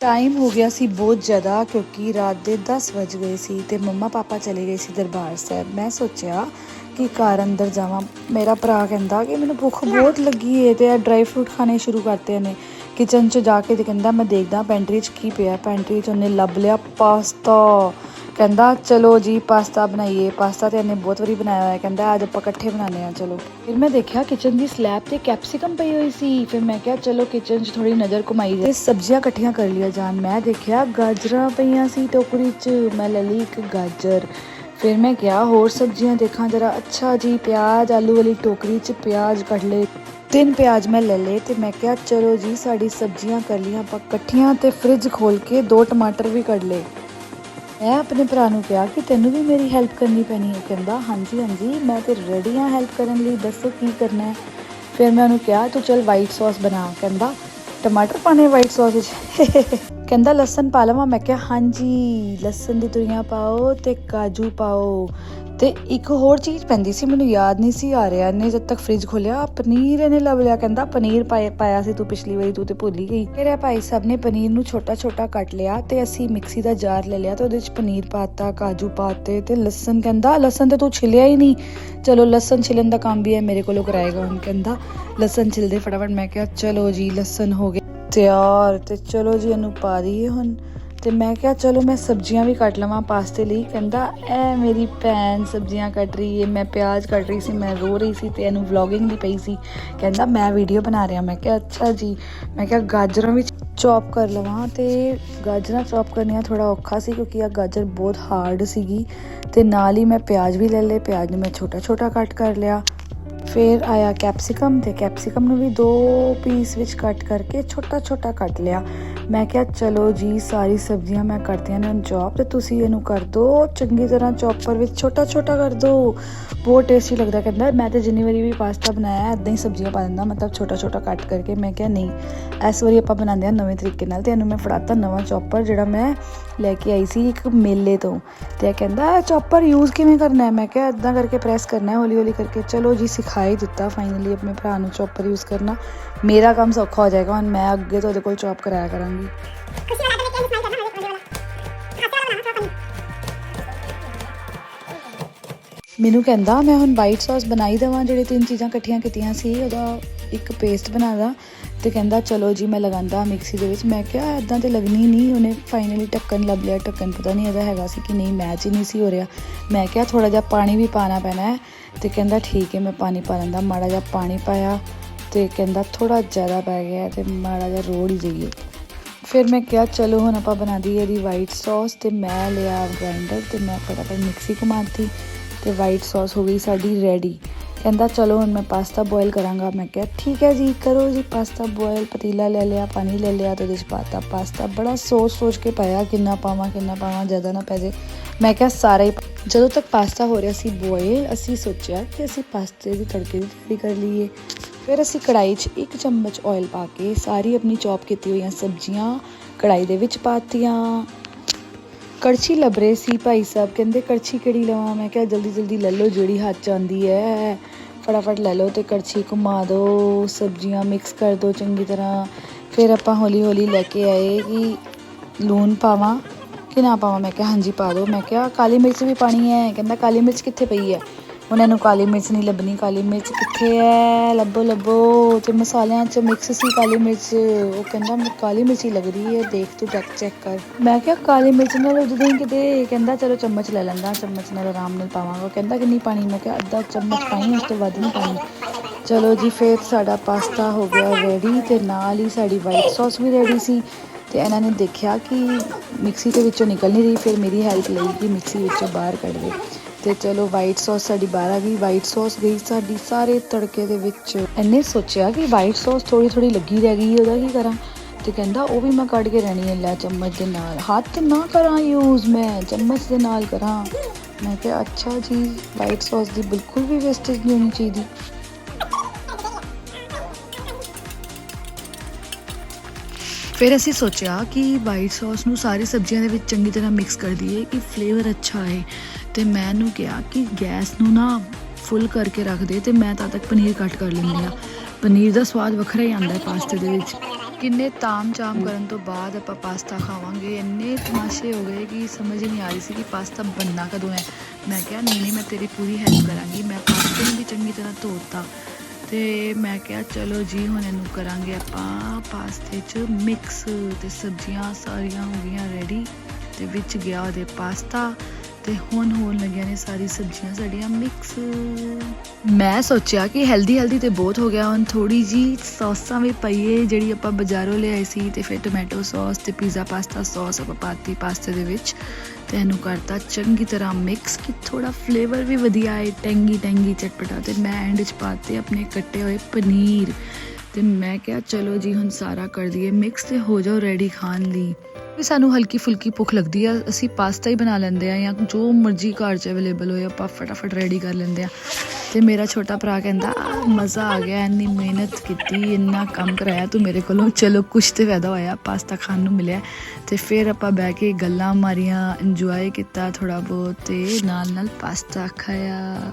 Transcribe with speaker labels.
Speaker 1: Time ਹੋ ਗਿਆ ਸੀ ਬਹੁਤ ਜ਼ਿਆਦਾ ਕਿਉਂਕਿ ਰਾਤ ਦੇ 10 ਵਜ ਗਏ ਸੀ ਤੇ ਮੰਮਾ ਪਾਪਾ ਚਲੇ ਗਏ ਸੀ ਦਰਬਾਰ ਸਾਹਿਬ। ਮੈਂ ਸੋਚਿਆ ਕਿ ਘਰ ਅੰਦਰ ਜਾਵਾਂ। ਮੇਰਾ ਭਰਾ ਕਹਿੰਦਾ ਕਿ ਮੈਨੂੰ ਭੁੱਖ ਬਹੁਤ ਲੱਗੀ ਏ ਤੇ ਇਹ ਡਰਾਈ ਫਰੂਟ ਖਾਣੇ ਸ਼ੁਰੂ ਕਰਤੇ ਨੇ ਕਿਚਨ 'ਚ ਜਾ ਕੇ ਤੇ ਕਹਿੰਦਾ, ਮੈਂ ਦੇਖਦਾ ਪੈਂਟਰੀ 'ਚ ਕੀ ਪਿਆ। ਪੈਂਟਰੀ 'ਚ ਉਹਨੇ ਲੱਭ ਲਿਆ ਪਾਸਤਾ ਕਹਿੰਦਾ, ਚਲੋ ਜੀ, ਪਾਸਤਾ ਬਣਾਈਏ। ਪਾਸਤਾ ਤੇ ਇਹਨੇ ਬਹੁਤ ਵਾਰੀ ਬਣਾਇਆ ਹੋਇਆ। ਕਹਿੰਦਾ, ਅੱਜ ਆਪਾਂ ਇਕੱਠੇ ਬਣਾਉਂਦੇ ਆ ਚਲੋ। ਫਿਰ ਮੈਂ ਦੇਖਿਆ ਕਿਚਨ ਦੀ ਸਲੈਬ ਤੇ ਕੈਪਸਿਕਮ ਪਈ ਹੋਈ ਸੀ। ਫਿਰ ਮੈਂ ਕਿਹਾ, ਚਲੋ ਕਿਚਨ 'ਚ ਥੋੜੀ ਨਜ਼ਰ ਘੁਮਾਈ ਜਾਏ। ਸਬਜ਼ੀਆਂ ਇਕੱਠੀਆਂ ਕਰ ਲਈਆਂ ਜਾਣ। ਮੈਂ ਦੇਖਿਆ, ਗਾਜਰਾਂ ਪਈਆਂ ਸੀ ਟੋਕਰੀ 'ਚ। ਮੈਂ ਲੈ ਲਈ ਇੱਕ ਗਾਜਰ। ਫਿਰ ਮੈਂ ਕਿਹਾ, ਹੋਰ ਸਬਜ਼ੀਆਂ ਦੇਖਾਂ ਜਰਾ। ਅੱਛਾ ਜੀ, ਪਿਆਜ਼, ਆਲੂ ਵਾਲੀ ਟੋਕਰੀ 'ਚ ਪਿਆਜ਼ ਕੱਢ ਲਏ। ਤਿੰਨ ਪਿਆਜ਼ ਮੈਂ ਲੈ ਲਏ ਤੇ ਮੈਂ ਕਿਹਾ, ਚਲੋ ਜੀ, ਸਾਡੀ ਸਬਜ਼ੀਆਂ ਕਰ ਲਈਆਂ। ਆਪਾਂ ਇਕੱਠੀਆਂ ਤੇ ਫ੍ਰਿਜ ਖੋਲ ਕੇ ਦੋ ਟਮਾਟਰ ਵੀ ਕੱਢ ਲਏ। ਮੈਂ ਆਪਣੇ ਭਰਾ ਨੂੰ ਕਿਹਾ ਕਿ ਤੈਨੂੰ ਵੀ ਮੇਰੀ ਹੈਲਪ ਕਰਨੀ ਪੈਣੀ ਹੈ। ਕਹਿੰਦਾ, ਹਾਂਜੀ ਹਾਂਜੀ, ਮੈਂ ਤੇ ਰੈਡੀ ਹਾਂ ਹੈਲਪ ਕਰਨ ਲਈ, ਦੱਸੋ ਕੀ ਕਰਨਾ ਹੈ। ਫਿਰ ਮੈਂ ਉਹਨੂੰ ਕਿਹਾ, ਤੂੰ ਚਲ ਵਾਈਟ ਸੌਸ ਬਣਾ। ਕਹਿੰਦਾ, ਟਮਾਟਰ ਪਾਣੇ ਵਾਈਟ ਸੌਸ ਵਿੱਚ? ਕਹਿੰਦਾ, ਲਸਣ ਪਾ ਲਵਾਂ। ਮੈਂ ਕਿਹਾ, ਹਾਂਜੀ, ਲਸਣ ਦੀ ਤੁਰੀਆਂ ਪਾਓ ਤੇ ਕਾਜੂ ਪਾਓ। ਤੇ ਇੱਕ ਹੋਰ ਚੀਜ਼ ਪੈਂਦੀ ਸੀ, ਮੈਨੂੰ ਯਾਦ ਨਹੀਂ ਸੀ ਆ ਰਿਹਾ ਨੇ ਜਦ ਤੱਕ ਫ੍ਰਿਜ ਖੋਲਿਆ ਪਨੀਰ ਇਹਨੇ ਲੱਭ ਲਿਆ, ਕਹਿੰਦਾ ਪਨੀਰ ਪਾਇਆ ਸੀ ਤੂੰ ਪਿਛਲੀ ਵਾਰੀ, ਤੂੰ ਤੇ ਭੁੱਲ ਹੀ ਗਈ। ਮੇਰੇ ਭਾਈ ਸਾਹਿਬ ਨੇ ਪਨੀਰ ਨੂੰ ਛੋਟਾ ਛੋਟਾ ਕੱਟ ਲਿਆ ਤੇ ਅਸੀਂ ਮਿਕਸੀ ਦਾ ਜਾਰ ਲੈ ਲਿਆ ਤੇ ਉਹਦੇ ਵਿੱਚ ਪਨੀਰ ਪਾਤਾ, ਕਾਜੂ ਪਾਤੇ ਤੇ ਲਸਣ, ਕਹਿੰਦਾ ਲਸਣ ਤੇ ਤੂੰ ਛਿਲਿਆ ਹੀ ਨਹੀਂ। ਚਲੋ ਲਸਣ ਛਿਲਣ ਦਾ ਕੰਮ ਵੀ ਹੈ, ਮੇਰੇ ਕੋਲੋਂ ਕਰਾਏਗਾ ਹੁਣ, ਕਹਿੰਦਾ। ਲਸਣ ਛਿਲਦੇ ਫਟਾਫਟ, ਮੈਂ ਕਿਹਾ ਚਲੋ ਜੀ, ਲਸਣ ਹੋ ਗਿਆ ਤਿਆਰ ਤੇ ਚਲੋ ਜੀ, ਇਹਨੂੰ ਪਾ ਦਈਏ ਹੁਣ। ਤੇ ਮੈਂ ਕਿਹਾ, ਚਲੋ ਮੈਂ ਸਬਜ਼ੀਆਂ ਵੀ ਕੱਟ ਲਵਾਂ ਪਾਸਤੇ ਲਈ। ਕਹਿੰਦਾ, ਐ ਮੇਰੀ ਭੈਣ ਸਬਜ਼ੀਆਂ ਕੱਟ ਰਹੀ ਏ, ਮੈਂ ਪਿਆਜ਼ ਕੱਟ ਰਹੀ ਸੀ, ਮੈਂ ਰੋ ਰਹੀ ਸੀ ਤੇ ਇਹਨੂੰ ਵਲੌਗਿੰਗ ਦੀ ਪਈ ਸੀ। ਕਹਿੰਦਾ, ਮੈਂ ਵੀਡੀਓ ਬਣਾ ਰਿਹਾ। ਮੈਂ ਕਿਹਾ, ਅੱਛਾ ਜੀ। ਮੈਂ ਕਿਹਾ, ਗਾਜਰਾਂ ਵੀ ਚੌਪ ਕਰ ਲਵਾਂ ਤੇ ਗਾਜਰਾਂ ਚੌਪ ਕਰਨੀਆਂ ਥੋੜਾ ਔਖਾ ਸੀ ਕਿਉਂਕਿ ਆ ਗਾਜਰ ਬਹੁਤ ਹਾਰਡ ਸੀਗੀ ਤੇ ਨਾਲ ਹੀ ਮੈਂ ਪਿਆਜ਼ ਵੀ ਲੈ ਲਏ। ਪਿਆਜ਼ ਨੂੰ ਮੈਂ ਛੋਟਾ ਛੋਟਾ ਕੱਟ ਕਰ ਲਿਆ। ਫਿਰ ਆਇਆ ਕੈਪਸਿਕਮ ਤੇ ਕੈਪਸਿਕਮ ਨੂੰ ਵੀ ਦੋ ਪੀਸ ਵਿੱਚ ਕੱਟ ਕਰਕੇ ਛੋਟਾ ਛੋਟਾ ਕੱਟ ਲਿਆ। ਮੈਂ ਕਿਹਾ, ਚਲੋ ਜੀ, ਸਾਰੀ ਸਬਜ਼ੀਆਂ ਮੈਂ ਕਰਤੀਆਂ ਨੇ ਹੁਣ ਚੌਪ ਤੇ, ਤੁਸੀਂ ਇਹਨੂੰ ਕਰ ਦਿਓ ਚੰਗੀ ਤਰ੍ਹਾਂ ਚੌਪਰ ਵਿੱਚ ਛੋਟਾ ਛੋਟਾ ਕਰ ਦਿਓ ਬਹੁਤ ਟੇਸਟੀ ਲੱਗਦਾ ਕਹਿੰਦਾ। ਮੈਂ ਤੇ ਜਿੰਨੀ ਵਾਰੀ ਵੀ ਪਾਸਤਾ ਬਣਾਇਆ ਐਦਾਂ ਹੀ ਸਬਜ਼ੀਆਂ ਪਾ ਦਿੰਦਾ, ਮਤਲਬ ਛੋਟਾ ਛੋਟਾ ਕੱਟ ਕਰਕੇ। ਮੈਂ ਕਿਹਾ, ਨਹੀਂ, ਇਸ ਵਾਰੀ ਆਪਾਂ ਬਣਾਉਂਦੇ ਆ ਨਵੇਂ ਤਰੀਕੇ ਨਾਲ ਤੇ ਇਹਨੂੰ ਮੈਂ ਫੜਾਤਾ ਨਵਾਂ ਚੌਪਰ ਜਿਹੜਾ ਮੈਂ ਲੈ ਕੇ ਆਈ ਸੀ ਇੱਕ ਮੇਲੇ ਤੋਂ। ਤੇ ਇਹ ਕਹਿੰਦਾ, ਚੌਪਰ ਯੂਜ਼ ਕਿਵੇਂ ਕਰਨਾ ਹੈ? ਮੈਂ ਕਿਹਾ ਇਦਾਂ ਕਰਕੇ ਪ੍ਰੈਸ ਕਰਨਾ ਹੈ ਹੌਲੀ ਹੌਲੀ ਕਰਕੇ। ਚਲੋ ਜੀ, ਸਿਖਾ ਸਿਖਾ ਹੀ ਦਿੱਤਾ ਫਾਈਨਲੀ ਆਪਣੇ ਭਰਾ ਨੂੰ ਚੌਪਰ ਯੂਜ਼ ਕਰਨਾ। ਮੇਰਾ ਕੰਮ ਸੌਖਾ ਹੋ ਜਾਏਗਾ ਹੁਣ ਮੈਂ ਅੱਗੇ ਤੁਹਾਡੇ ਕੋਲ ਚੌਪ ਕਰਾਇਆ ਕਰਾਂਗੀ। ਮੈਨੂੰ ਕਹਿੰਦਾ ਮੈਂ ਹੁਣ ਵਾਈਟ ਸੌਸ ਬਣਾਈ ਦਵਾਂ ਜਿਹੜੇ ਤਿੰਨ ਚੀਜ਼ਾਂ ਇਕੱਠੀਆਂ ਕੀਤੀਆਂ ਸੀ ਉਹਦਾ ਇੱਕ ਪੇਸਟ ਬਣਾ ਦਾਂ ਤੇ ਕਹਿੰਦਾ, ਚਲੋ ਜੀ, ਮੈਂ ਲਗਾਉਂਦਾ ਮਿਕਸੀ ਦੇ ਵਿੱਚ। ਮੈਂ ਕਿਹਾ ਇਦਾਂ ਤੇ ਲੱਗਣੀ ਨਹੀਂ। ਉਹਨੇ ਫਾਈਨਲੀ ਢੱਕਣ ਲੱਭ ਲਿਆ। ਢੱਕਣ ਪਤਾ ਨਹੀਂ ਇਹਦਾ ਹੈਗਾ ਸੀ ਕਿ ਨਹੀਂ ਮੈਚ ਹੀ ਨਹੀਂ ਸੀ ਹੋ ਰਿਹਾ। ਮੈਂ ਕਿਹਾ ਥੋੜਾ ਜਿਹਾ ਪਾਣੀ ਵੀ ਪਾਣਾ ਪੈਣਾ ਹੈ। ਤੇ ਕਹਿੰਦਾ, ਠੀਕ ਹੈ, ਮੈਂ ਪਾਣੀ ਪਾ ਲੈਂਦਾ। ਮਾੜਾ ਜਿਹਾ ਪਾਣੀ ਪਾਇਆ ਤੇ ਕਹਿੰਦਾ ਥੋੜਾ ਜ਼ਿਆਦਾ ਪੈ ਗਿਆ ਤੇ ਮਾੜਾ ਜਿਹਾ ਰੋੜ ਹੀ ਜਾਈਏ। ਫਿਰ ਮੈਂ ਕਿਹਾ, ਚਲੋ, ਹੁਣ ਆਪਾਂ ਬਣਾ ਦਈਏ ਇਹਦੀ ਵਾਈਟ ਸੌਸ ਤੇ ਮੈਂ ਲਿਆ ਗ੍ਰਾਈਂਡਰ ਤੇ ਮੈਂ ਫਟਾਫਟ ਮਿਕਸੀ ਘੁਮਾਤੀ ਤੇ ਵਾਈਟ ਸੌਸ ਹੋ ਗਈ ਸਾਡੀ ਰੈਡੀ ਕਹਿੰਦਾ, ਚਲੋ, ਹੁਣ ਮੈਂ ਪਾਸਤਾ ਬੋਇਲ ਕਰਾਂਗਾ। ਮੈਂ ਕਿਹਾ, ਠੀਕ ਹੈ ਜੀ, ਕਰੋ ਜੀ ਪਾਸਤਾ ਬੋਇਲ ਪਤੀਲਾ ਲੈ ਲਿਆ, ਪਾਣੀ ਲੈ ਲਿਆ, ਤੇ ਉਹਦੇ 'ਚ ਪਾਤਾ ਪਾਸਤਾ। ਬੜਾ ਸੋਚ ਸੋਚ ਕੇ ਪਾਇਆ, ਕਿੰਨਾ ਪਾਵਾਂ ਕਿੰਨਾ ਪਾਵਾਂ, ਜ਼ਿਆਦਾ ਨਾ ਪੈ ਜੇ ਮੈਂ ਕਿਹਾ, ਸਾਰਾ ਹੀ ਜਦੋਂ ਤੱਕ ਪਾਸਤਾ ਹੋ ਰਿਹਾ ਸੀ ਬੋਇਲ ਅਸੀਂ ਸੋਚਿਆ ਕਿ ਅਸੀਂ ਪਾਸਤੇ ਦੀ ਤੜਕੇ ਦੀ ਤਿਆਰੀ ਕਰ ਲਈਏ। ਫਿਰ ਅਸੀਂ ਕੜਾਈ 'ਚ ਇੱਕ ਚਮਚ ਆਇਲ ਪਾ ਕੇ ਸਾਰੀ ਆਪਣੀ ਚੌਪ ਕੀਤੀ ਹੋਈਆਂ ਸਬਜ਼ੀਆਂ ਕੜਾਈ ਦੇ ਵਿੱਚ ਪਾਤੀਆਂ। ਕੜਛੀ ਲੱਭ ਰਹੇ ਸੀ ਭਾਈ ਸਾਹਿਬ। ਕਹਿੰਦੇ ਕੜਛੀ ਕਿਹੜੀ ਲਵਾਂ? ਮੈਂ ਕਿਹਾ, ਜਲਦੀ ਜਲਦੀ ਲੈ ਲਓ, ਜਿਹੜੀ ਹੱਥ 'ਚ ਆਉਂਦੀ ਹੈ ਫਟਾਫਟ ਲੈ ਲਓ ਤੇ ਕੜਛੀ ਘੁਮਾ ਦਿਓ ਸਬਜ਼ੀਆਂ ਮਿਕਸ ਕਰ ਦਿਓ ਚੰਗੀ ਤਰ੍ਹਾਂ। ਫਿਰ ਆਪਾਂ ਹੌਲੀ ਹੌਲੀ ਲੈ ਕੇ ਆਏ ਕਿ ਲੂਣ ਪਾਵਾਂ ਕਿ ਨਾ ਪਾਵਾਂ? ਮੈਂ ਕਿਹਾ, ਹਾਂਜੀ, ਪਾ ਦਿਓ ਮੈਂ ਕਿਹਾ, ਕਾਲੀ ਮਿਰਚ ਵੀ ਪਾਣੀ ਹੈ ਕਹਿੰਦਾ, ਕਾਲੀ ਮਿਰਚ ਕਿੱਥੇ ਪਈ ਹੈ ਉਹਨਾਂ ਨੂੰ ਕਾਲੀ ਮਿਰਚ ਨਹੀਂ ਲੱਭਣੀ, ਕਾਲੀ ਮਿਰਚ ਕਿੱਥੇ ਹੈ ਲੱਭੋ ਲੱਭੋ। ਤੇ ਮਸਾਲਿਆਂ 'ਚ ਮਿਕਸ ਸੀ ਕਾਲੀ ਮਿਰਚ, ਉਹ ਕਹਿੰਦਾ ਮੈਨੂੰ ਕਾਲੀ ਮਿਰਚ ਹੀ ਲੱਗ ਰਹੀ ਹੈ ਦੇਖ ਤੂੰ ਟੈਕ ਚੈੱਕ ਕਰ। ਮੈਂ ਕਿਹਾ ਕਾਲੀ ਮਿਰਚ ਨਾਲ ਉਦੋਂ ਹੀ ਕਿਤੇ ਕਹਿੰਦਾ ਚਲੋ ਚਮਚ ਲੈ ਲੈਂਦਾ, ਚਮਚ ਨਾਲ ਆਰਾਮ ਨਾਲ ਪਾਵਾਂਗਾ। ਕਹਿੰਦਾ ਕਿੰਨੀ ਪਾਣੀ, ਮੈਂ ਕਿਹਾ ਅੱਧਾ ਚਮਚ ਪਾਈ ਉਸ ਤੋਂ ਵੱਧ ਨਹੀਂ ਪਾਣੀ। ਚਲੋ ਜੀ, ਫਿਰ ਸਾਡਾ ਪਾਸਤਾ ਹੋ ਗਿਆ ਰੈਡੀ ਤੇ ਨਾਲ ਹੀ ਸਾਡੀ ਵਾਈਟ ਸੌਸ ਵੀ ਰੈਡੀ ਸੀ ਤੇ ਇਹਨਾਂ ਨੇ ਦੇਖਿਆ ਕਿ ਮਿਕਸੀ ਦੇ ਵਿੱਚੋਂ ਨਿਕਲ ਨਹੀਂ ਰਹੀ, ਫਿਰ ਮੇਰੀ ਹੈਲਪ ਲਈ ਕਿ ਮਿਕਸੀ ਵਿੱਚੋਂ ਬਾਹਰ ਕੱਢ ਦੇ ਤੇ ਚਲੋ ਵਾਈਟ ਸੌਸ ਸਾਡੀ ਬਾਹਰ ਆ ਗਈ ਵਾਈਟ ਸੌਸ ਗਈ, ਸਾਡੀ ਸਾਰੇ ਤੜਕੇ ਦੇ ਵਿੱਚ। ਇਹਨੇ ਸੋਚਿਆ ਕਿ ਵਾਈਟ ਸੌਸ ਥੋੜੀ ਥੋੜੀ ਲੱਗੀ ਰਹਿ ਗਈ, ਉਹਦਾ ਕੀ ਕਰਾਂ? ਤੇ ਕਹਿੰਦਾ, ਉਹ ਵੀ ਮੈਂ ਕੱਢ ਕੇ ਰਹਿਣੀ ਹੈ, ਲੈ ਚਮਚ ਦੇ ਨਾਲ। ਹੱਥ ਨਾ ਕਰਾਂ ਯੂਜ਼ ਮੈਂ, ਚਮਚ ਦੇ ਨਾਲ ਕਰਾਂ। ਮੈਂ ਕਿਹਾ, ਅੱਛਾ ਜੀ ਵਾਈਟ ਸੌਸ ਦੀ ਬਿਲਕੁਲ ਵੀ ਵੇਸਟੇਜ ਨਹੀਂ ਹੋਣੀ ਚਾਹੀਦੀ। ਫਿਰ ਅਸੀਂ ਸੋਚਿਆ ਕਿ ਵਾਈਟ ਸੌਸ ਨੂੰ ਸਾਰੀ ਸਬਜ਼ੀਆਂ ਦੇ ਵਿੱਚ ਚੰਗੀ ਤਰ੍ਹਾਂ ਮਿਕਸ ਕਰ ਦਈਏ, ਕਿ ਫਲੇਵਰ ਅੱਛਾ ਆਏ। ਤੇ ਮੈਂ ਇਹਨੂੰ ਕਿਹਾ ਕਿ ਗੈਸ ਨੂੰ ਨਾ ਫੁੱਲ ਕਰਕੇ ਰੱਖ ਦੇ ਤੇ ਮੈਂ ਤਦ ਤੱਕ ਪਨੀਰ ਕੱਟ ਕਰ ਲੈਂਦੀ ਆ ਪਨੀਰ ਦਾ ਸਵਾਦ ਵੱਖਰਾ ਹੀ ਆਉਂਦਾ ਹੈ ਪਾਸਤੇ ਦੇ ਵਿੱਚ। ਕਿੰਨੇ ਤਾਮ-ਚਾਮ ਕਰਨ ਤੋਂ ਬਾਅਦ ਆਪਾਂ ਪਾਸਤਾ ਖਾਵਾਂਗੇ। ਇੰਨੇ ਤਮਾਸ਼ੇ ਹੋ ਗਏ ਕਿ ਸਮਝ ਨਹੀਂ ਆ ਰਹੀ ਸੀ ਕਿ ਪਾਸਤਾ ਬਣਨਾ ਕਦੋਂ ਹੈ। ਮੈਂ ਕਿਹਾ, ਨਹੀਂ ਨਹੀਂ, ਮੈਂ ਤੇਰੀ ਪੂਰੀ ਹੈਲਪ ਕਰਾਂਗੀ। ਮੈਂ ਪਾਸਤੇ ਨੂੰ ਵੀ ਚੰਗੀ ਤਰ੍ਹਾਂ ਧੋਤਾ। ਤੇ ਮੈਂ ਕਿਹਾ ਚਲੋ ਜੀ, ਹੁਣ ਇਹਨੂੰ ਕਰਾਂਗੇ ਆਪਾਂ ਪਾਸਤੇ 'ਚ ਮਿਕਸ ਤੇ ਸਬਜ਼ੀਆਂ ਸਾਰੀਆਂ ਹੋ ਗਈਆਂ ਰੈਡੀ ਤੇ ਵਿੱਚ ਗਿਆ ਉਹਦੇ ਪਾਸਤਾ। ਤੇ ਹੁਣ ਹੋਣ ਲੱਗੀਆਂ ਨੇ ਸਾਰੀ ਸਬਜ਼ੀਆਂ ਸਾਡੀਆਂ ਮਿਕਸ ਮੈਂ ਸੋਚਿਆ ਕਿ ਹੈਲਦੀ ਹੈਲਦੀ ਤੇ ਬਹੁਤ ਹੋ ਗਿਆ। ਹੁਣ ਥੋੜੀ ਜੀ ਸੌਸਾਂ ਵੀ ਪਈਏ, ਜਿਹੜੀ ਆਪਾਂ ਬਾਜ਼ਾਰੋਂ ਲਿਆਈ ਸੀ ਤੇ ਫਿਰ ਟੋਮੈਟੋ ਸੌਸ ਤੇ ਪੀਜ਼ਾ ਪਾਸਤਾ ਸੌਸ ਆਪਾਂ ਪਾਤੀ ਪਾਸਤੇ ਦੇ ਵਿੱਚ। ਤੇ ਇਹਨੂੰ ਕਰਤਾ ਚੰਗੀ ਤਰ੍ਹਾਂ ਮਿਕਸ ਕਿ ਥੋੜਾ ਫਲੇਵਰ ਵੀ ਵਧੀਆ ਆਏ ਟੈਂਗੀ ਟੈਂਗੀ ਚਟਪਟਾ। ਤੇ ਮੈਂ ਐਂਡ ਚ ਪਾਤੇ ਆਪਣੇ ਕੱਟੇ ਹੋਏ ਪਨੀਰ। ਤੇ ਮੈਂ ਕਿਹਾ, ਚਲੋ ਜੀ, ਹੁਣ ਸਾਰਾ ਕਰ ਦਈਏ ਮਿਕਸ ਤੇ ਹੋ ਜਾਓ ਰੈਡੀ ਖਾਣ ਲਈ। ਵੀ ਸਾਨੂੰ ਹਲਕੀ ਫੁਲਕੀ ਭੁੱਖ ਲੱਗਦੀ ਆ, ਅਸੀਂ ਪਾਸਤਾ ਹੀ ਬਣਾ ਲੈਂਦੇ ਆ ਜਾਂ ਜੋ ਮਰਜ਼ੀ ਘਰ 'ਚ ਅਵੇਲੇਬਲ ਹੋਏ, ਆਪਾਂ ਫਟਾਫਟ ਰੈਡੀ ਕਰ ਲੈਂਦੇ ਆ। ਤੇ ਮੇਰਾ ਛੋਟਾ ਭਰਾ ਕਹਿੰਦਾ ਮਜ਼ਾ ਆ ਗਿਆ, ਇੰਨੀ ਮਿਹਨਤ ਕੀਤੀ, ਇੰਨਾ ਕੰਮ ਕਰਾਇਆ ਤੂੰ ਮੇਰੇ ਕੋਲੋਂ। ਚਲੋ, ਕੁਛ ਤੇ ਫਾਇਦਾ ਹੋਇਆ ਪਾਸਤਾ ਖਾਣ ਨੂੰ ਮਿਲਿਆ। ਤੇ ਫਿਰ ਆਪਾਂ ਬਹਿ ਕੇ ਗੱਲਾਂ ਮਾਰੀਆਂ ਇੰਜੋਏ ਕੀਤਾ ਥੋੜਾ ਬਹੁਤ ਤੇ ਨਾਲ ਨਾਲ ਪਾਸਤਾ ਖਾਇਆ।